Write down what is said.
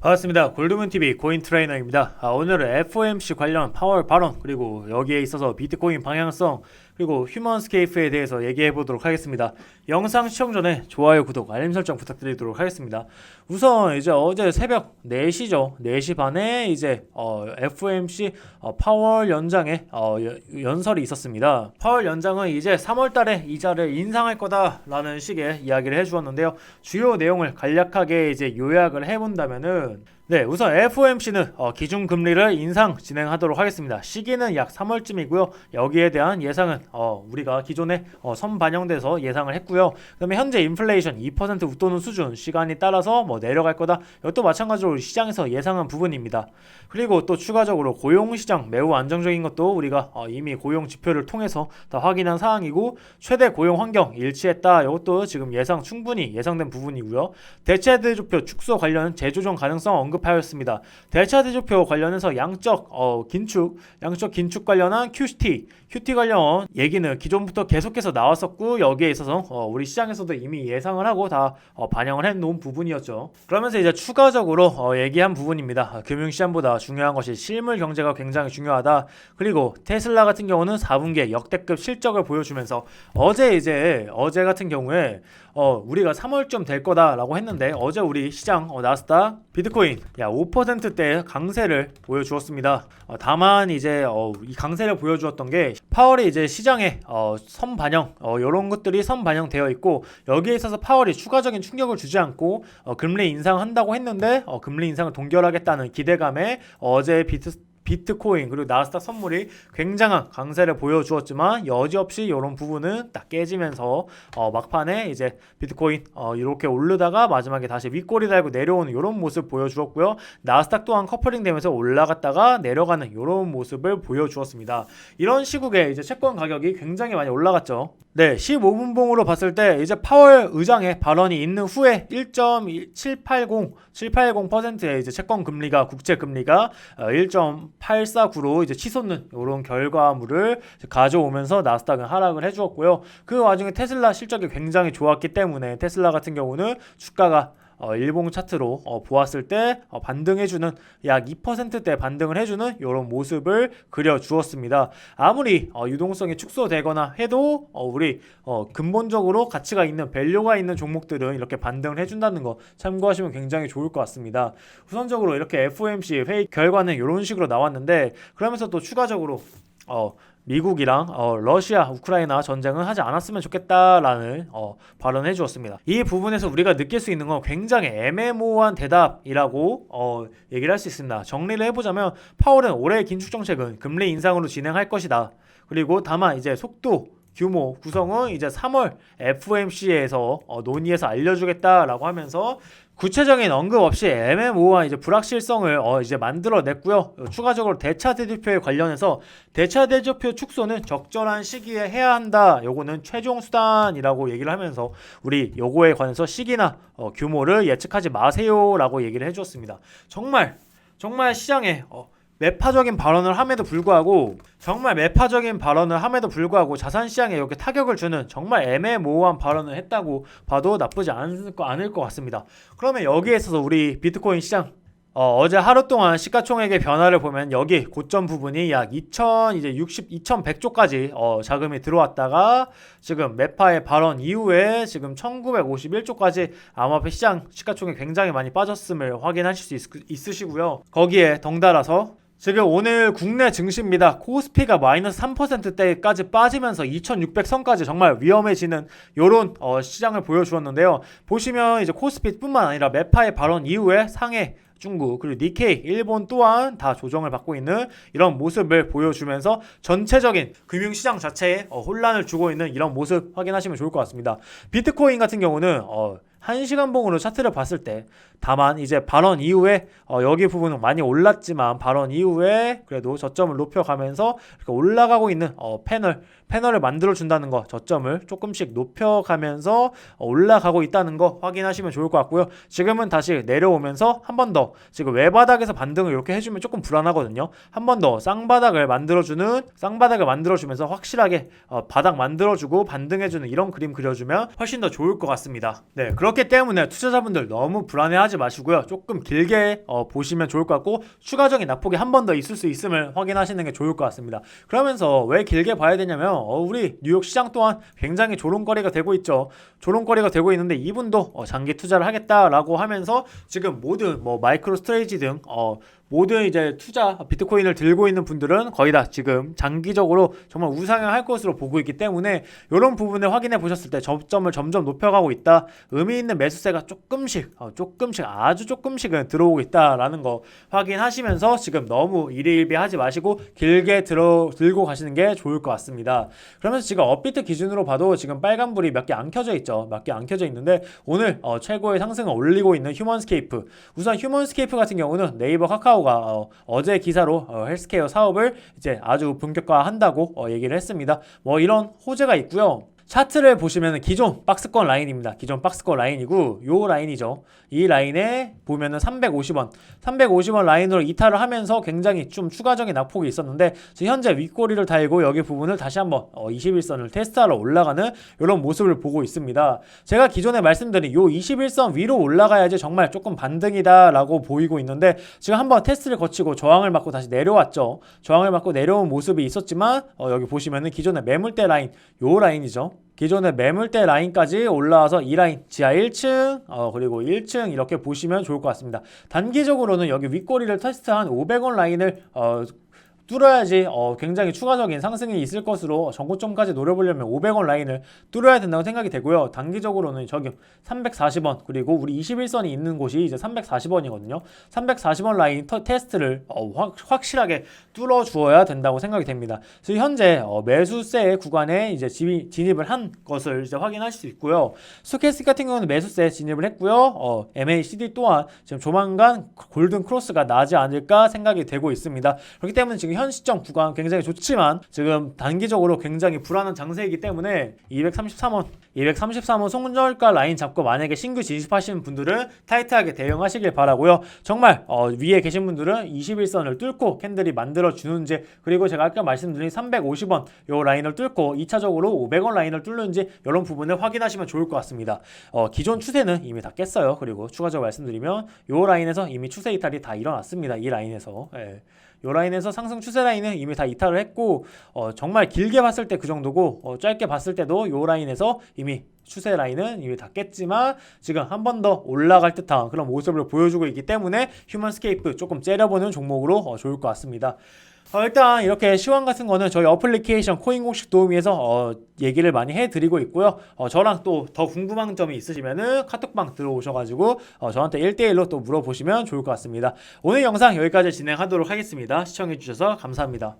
반갑습니다. 골드문TV 고인 트레이너입니다. 아, 오늘은 FOMC 관련 파월 발언 그리고 여기에 있어서 비트코인 방향성 그리고 휴먼스케이프에 대해서 얘기해 보도록 하겠습니다. 영상 시청 전에 좋아요, 구독, 알림 설정 부탁드리도록 하겠습니다. 우선 이제 어제 새벽 4시죠. 4시 반에 이제 어, FOMC 어, 파월 연장에 어, 여- 연설이 있었습니다. 파월 연장은 이제 3월 달에 이자를 인상할 거다라는 식의 이야기를 해 주었는데요. 주요 내용을 간략하게 이제 요약을 해 본다면은 네, 우선 FOMC는 어, 기준 금리를 인상 진행하도록 하겠습니다. 시기는 약 3월쯤이고요. 여기에 대한 예상은 어, 우리가 기존에 어, 선 반영돼서 예상을 했고요. 그다음에 현재 인플레이션 2% 웃도는 수준 시간이 따라서 뭐 내려갈 거다. 이것도 마찬가지로 시장에서 예상한 부분입니다. 그리고 또 추가적으로 고용 시장 매우 안정적인 것도 우리가 어, 이미 고용 지표를 통해서 다 확인한 사항이고 최대 고용 환경 일치했다. 이것도 지금 예상 충분히 예상된 부분이고요. 대체 대조표 축소 관련 재조정 가능성 언급 하였습니다. 대차 대조표 관련해서 양적 어, 긴축, 양적 긴축 관련한 QT, QT 관련 얘기는 기존부터 계속해서 나왔었고 여기에 있어서 어, 우리 시장에서도 이미 예상을 하고 다 어, 반영을 해놓은 부분이었죠. 그러면서 이제 추가적으로 어, 얘기한 부분입니다. 아, 금융시장보다 중요한 것이 실물 경제가 굉장히 중요하다. 그리고 테슬라 같은 경우는 4분기에 역대급 실적을 보여주면서 어제 이제 어제 같은 경우에 어, 우리가 3월쯤 될 거다라고 했는데 어제 우리 시장 어, 나스닥 비트코인 야 5%대 강세를 보여주었습니다. 어, 다만 이제 어, 이 강세를 보여주었던 게 파월이 이제 시장에 어, 선 반영 어, 이런 것들이 선 반영되어 있고 여기에 있어서 파월이 추가적인 충격을 주지 않고 어, 금리 인상한다고 했는데 어, 금리 인상을 동결하겠다는 기대감에 어제 비트 비트코인 그리고 나스닥 선물이 굉장한 강세를 보여주었지만 여지없이 이런 부분은 딱 깨지면서 어 막판에 이제 비트코인 어 이렇게 오르다가 마지막에 다시 윗꼬리 달고 내려오는 이런 모습 보여주었고요. 나스닥 또한 커플링 되면서 올라갔다가 내려가는 이런 모습을 보여주었습니다. 이런 시국에 이제 채권 가격이 굉장히 많이 올라갔죠. 네, 15분 봉으로 봤을 때 이제 파월 의장의 발언이 있는 후에 1.780, 780%의 이제 채권 금리가 국채 금리가 어, 1. 849로 이제 치솟는 이런 결과물을 가져오면서 나스닥은 하락을 해주었고요. 그 와중에 테슬라 실적이 굉장히 좋았기 때문에 테슬라 같은 경우는 주가가 일봉 차트로 어, 보았을 때 어, 반등해주는 약 2%대 반등을 해주는 이런 모습을 그려주었습니다. 아무리 어, 유동성이 축소되거나 해도 어, 우리 어, 근본적으로 가치가 있는 밸류가 있는 종목들은 이렇게 반등을 해준다는 거 참고하시면 굉장히 좋을 것 같습니다. 우선적으로 이렇게 FOMC 회의 결과는 이런 식으로 나왔는데 그러면서 또 추가적으로 어, 미국이랑 어, 러시아, 우크라이나 전쟁은 하지 않았으면 좋겠다라는 어, 발언을 해주었습니다. 이 부분에서 우리가 느낄 수 있는 건 굉장히 애매모호한 대답이라고 어, 얘기를 할 수 있습니다. 정리를 해보자면 파월은 올해 긴축 정책은 금리 인상으로 진행할 것이다. 그리고 다만 이제 속도 규모 구성은 이제 3월 FOMC에서 어, 논의해서 알려주겠다라고 하면서 구체적인 언급 없이 애매모호한 이제 불확실성을 어, 이제 만들어냈고요. 어, 추가적으로 대차 대조표에 관련해서 대차 대조표 축소는 적절한 시기에 해야 한다. 요거는 최종 수단이라고 얘기를 하면서 우리 요거에 관해서 시기나 어, 규모를 예측하지 마세요라고 얘기를 해주었습니다. 정말 정말 시장에 어, 매파적인 발언을 함에도 불구하고 정말 매파적인 발언을 함에도 불구하고 자산 시장에 이렇게 타격을 주는 정말 애매모호한 발언을 했다고 봐도 나쁘지 않을 거, 않을 것 같습니다. 그러면 여기에 있어서 우리 비트코인 시장 어, 제 하루 동안 시가총액의 변화를 보면 여기 고점 부분이 약2,000 이제 60 2,100조까지 어, 자금이 들어왔다가 지금 매파의 발언 이후에 지금 1,951조까지 암호화폐 시장 시가총액 굉장히 많이 빠졌음을 확인하실 수 있, 있으시고요. 거기에 덩달아서 지금 오늘 국내 증시입니다. 코스피가 마이너스 3%대까지 빠지면서 2600선까지 정말 위험해지는 요런 어, 시장을 보여주었는데요. 보시면 이제 코스피뿐만 아니라 매파의 발언 이후에 상해 중국 그리고 니케이 일본 또한 다 조정을 받고 있는 이런 모습을 보여주면서 전체적인 금융시장 자체에 어, 혼란을 주고 있는 이런 모습 확인하시면 좋을 것 같습니다. 비트코인 같은 경우는 어, 1시간 봉으로 차트를 봤을 때 다만 이제 발언 이후에 어, 여기 부분은 많이 올랐지만 발언 이후에 그래도 저점을 높여가면서 올라가고 있는 어, 패널 패널을 만들어 준다는 거 저점을 조금씩 높여가면서 올라가고 있다는 거 확인하시면 좋을 것 같고요. 지금은 다시 내려오면서 한 번 더 지금 외바닥에서 반등을 이렇게 해주면 조금 불안하거든요. 한 번 더 쌍바닥을 만들어주는 쌍바닥을 만들어주면서 확실하게 어, 바닥 만들어주고 반등해주는 이런 그림 그려주면 훨씬 더 좋을 것 같습니다. 네 그렇 기 때문에 투자자분들 너무 불안해하지 마시고요. 조금 길게 어, 보시면 좋을 것 같고 추가적인 낙폭이 한 번 더 있을 수 있음을 확인하시는 게 좋을 것 같습니다. 그러면서 왜 길게 봐야 되냐면 어, 우리 뉴욕 시장 또한 굉장히 조롱거리가 되고 있죠. 조롱거리가 되고 있는데 이분도 어, 장기 투자를 하겠다라고 하면서 지금 모든 뭐 마이크로 스트레이지 등 어, 모든 이제 투자 비트코인을 들고 있는 분들은 거의 다 지금 장기적으로 정말 우상향할 것으로 보고 있기 때문에 이런 부분을 확인해 보셨을 때 저점을 점점 높여가고 있다. 의미 있는 매수세가 조금씩 어, 조금씩 아주 조금씩은 들어오고 있다라는 거 확인하시면서 지금 너무 일희일비하지 마시고 길게 들어 들고 가시는 게 좋을 것 같습니다. 그러면서 지금 업비트 기준으로 봐도 지금 빨간불이 몇 개 안 켜져 있죠. 몇 개 안 켜져 있는데 오늘 어, 최고의 상승을 올리고 있는 휴먼스케이프. 우선 휴먼스케이프 같은 경우는 네이버 카카오 가 어, 제 기사로 어, 헬스케어 사업을 이제 아주 본격화한다고 어, 얘기를 했습니다. 뭐 이런 호재가 있고요. 차트를 보시면 기존 박스권 라인입니다. 기존 박스권 라인이고 요 라인이죠. 이 라인에 보면은 350원, 350원 라인으로 이탈을 하면서 굉장히 좀 추가적인 낙폭이 있었는데 현재 윗꼬리를 달고 여기 부분을 다시 한번 어, 21선을 테스트하러 올라가는 이런 모습을 보고 있습니다. 제가 기존에 말씀드린 요 21선 위로 올라가야지 정말 조금 반등이다라고 보이고 있는데 지금 한번 테스트를 거치고 저항을 맞고 다시 내려왔죠. 저항을 맞고 내려온 모습이 있었지만 어, 여기 보시면은 기존의 매물대 라인 요 라인이죠. 기존의 매물대 라인까지 올라와서 이 라인 지하 1층 어, 그리고 1층 이렇게 보시면 좋을 것 같습니다. 단기적으로는 여기 윗꼬리를 테스트한 500원 라인을 어, 뚫어야지 어, 굉장히 추가적인 상승이 있을 것으로 전고점까지 노려보려면 500원 라인을 뚫어야 된다고 생각이 되고요. 단기적으로는 저기 340원 그리고 우리 21선이 있는 곳이 이제 340원이거든요. 340원 라인 터, 테스트를 어, 확, 확실하게 뚫어 주어야 된다고 생각이 됩니다. 그래서 현재 어, 매수세 구간에 이제 진입, 진입을 한 것을 이제 확인할 수 있고요. 스토캐스틱 같은 경우는 매수세 진입을 했고요. 어, MACD 또한 지금 조만간 골든 크로스가 나지 않을까 생각이 되고 있습니다. 그렇기 때문에 지금 현 시점 구간 굉장히 좋지만 지금 단기적으로 굉장히 불안한 장세이기 때문에 233원, 233원 송저가 라인 잡고 만약에 신규 진입하시는 분들은 타이트하게 대응하시길 바라고요. 정말 어, 위에 계신 분들은 21선을 뚫고 캔들이 만들어 주는지 그리고 제가 아까 말씀드린 350원 요 라인을 뚫고 2차적으로 500원 라인을 뚫는지 이런 부분을 확인하시면 좋을 것 같습니다. 어, 기존 추세는 이미 다 깼어요. 그리고 추가적으로 말씀드리면 요 라인에서 이미 추세 이탈이 다 일어났습니다. 이 라인에서. 예. 요 라인에서 상승 추세 라인은 이미 다 이탈을 했고 어, 정말 길게 봤을 때 그 정도고 어, 짧게 봤을 때도 요 라인에서 이미 추세 라인은 이미 다 깼지만 지금 한 번 더 올라갈 듯한 그런 모습을 보여주고 있기 때문에 휴먼스케이프 조금 째려보는 종목으로 어, 좋을 것 같습니다. 어, 일단 이렇게 시황 같은 거는 저희 어플리케이션 코인 공식 도우미에서 어, 얘기를 많이 해드리고 있고요. 어, 저랑 또 더 궁금한 점이 있으시면은 카톡방 들어오셔가지고 어, 저한테 1대1로 또 물어보시면 좋을 것 같습니다. 오늘 영상 여기까지 진행하도록 하겠습니다. 시청해주셔서 감사합니다.